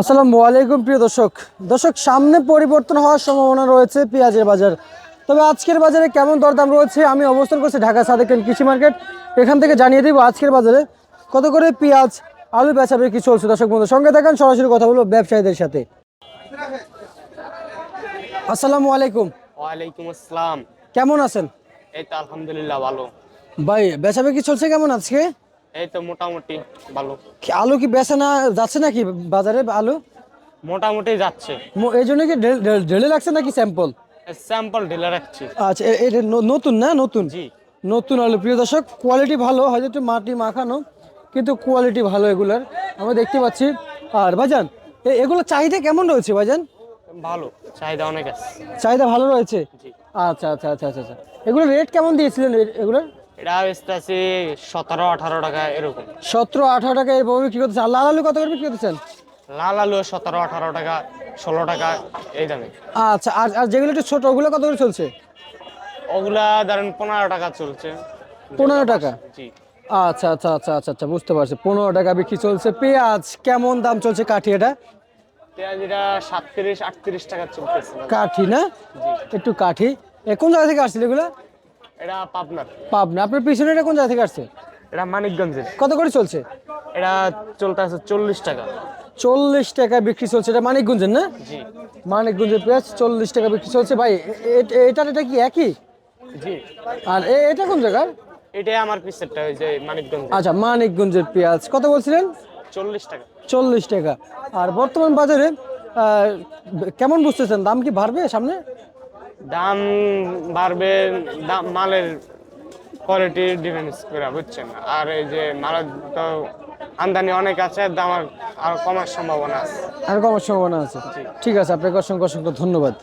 আসসালামু আলাইকুম প্রিয় দর্শক। দর্শক সামনে পরিবর্তন হওয়ার সম্ভাবনা রয়েছে পেঁয়াজের বাজার। তবে আজকের বাজারে কেমন দরদাম রয়েছে আমি অবস্থান করছি ঢাকা সাদেকেন কৃষি মার্কেট। এখান থেকে জানিয়ে দিব আজকের বাজারে কত করে পেঁয়াজ আলু বেচা কি চলছে। দর্শক বন্ধু সঙ্গে থাকেন সরাসরি কথা বলব ব্যবসায়ীদের সাথে। আসসালামু আলাইকুম। ওয়ালাইকুম আসসালাম। কেমন আছেন? এই তো আলহামদুলিল্লাহ ভালো। ভাই বেচা কি চলছে কেমন আজকে? এই তো মোটামুটি ভালো। আলু কি বেচা না যাচ্ছে নাকি বাজারে আলু? মোটামুটি যাচ্ছে। এই জন্য কি ঢেল- রাখছে নাকি স্যাম্পল স্যাম্পল ঢেলে রাখছি। আচ্ছা এটা নতুন না নতুন? জি। নতুন আলু। প্রিয় দর্শক কোয়ালিটি ভালো হয়তো একটু মাটি মাখানো কিন্তু কোয়ালিটি ভালো এগুলার। আমরা দেখতে পাচ্ছি। আর ভাইজান এ- এগুলোর চাহিদা কেমন রয়েছে ভাইজান? ভালো চাহিদা অনেক আছে। চাহিদা ভালো রয়েছে? আচ্ছা আচ্ছা আচ্ছা আচ্ছা আচ্ছা। এগুলো রেট কেমন দিয়েছিলেন? এগুলোর? এটা বেচতে আছে সতেরো আঠারো টাকা এরকম। সতেরো আঠারো টাকা এভাবে বিক্রি করতেছেন আর লাল আলু কত করে বিক্রি করতেছেন লাল আলু সতেরো আঠারো টাকা ষোলো টাকা এই দামে। আচ্ছা আর আর যেগুলো একটু ছোট ওগুলো কত করে চলছে? ওগুলা ধরেন পনেরো টাকা চলছে। পনেরো টাকা? জি। আচ্ছা আচ্ছা আচ্ছা আচ্ছা আচ্ছা বুঝতে পারছি। পনেরো টাকা বিক্রি চলছে। পেঁয়াজ কেমন দাম চলছে কাঠি এটা? পেঁয়াজ এটা সাতত্রিশ আটত্রিশ টাকা চলতেছে। কাঠি না? একটু কাঠি। এ কোন জায়গা থেকে আসছিল এগুলো? এটা পাবনার পাবনা। আপনার পিছনে এটা কোন জায়গা থেকে আসছে? এটা মানিকগঞ্জের। কত করে চলছে? এটা চলতে আছে চল্লিশ টাকা। চল্লিশ টাকা বিক্রি চলছে। এটা মানিকগঞ্জের না? জি। মানিকগঞ্জের পেঁয়াজ চল্লিশ টাকা বিক্রি চলছে। ভাই এটার এটা কি একই? জি। আর এটা কোন জায়গার? এটাই আমার পিসেরটা ওই যে মানিকগঞ্জ আচ্ছা মানিকগঞ্জের পেঁয়াজ। কত বলছিলেন? চল্লিশ টাকা। চল্লিশ টাকা। আর বর্তমান বাজারে কেমন বুঝতেছেন? দাম কি বাড়বে সামনে? দাম বাড়বে দাম মালের কোয়ালিটি ডিফেন্স করে বুঝছেন? আর এই যে মালের তো আমদানি অনেক আছে দাম আর আরও কমার সম্ভাবনা আছে। আর কমার সম্ভাবনা আছে। ঠিক আছে আপনাকে অসংখ্য অসংখ্য ধন্যবাদ।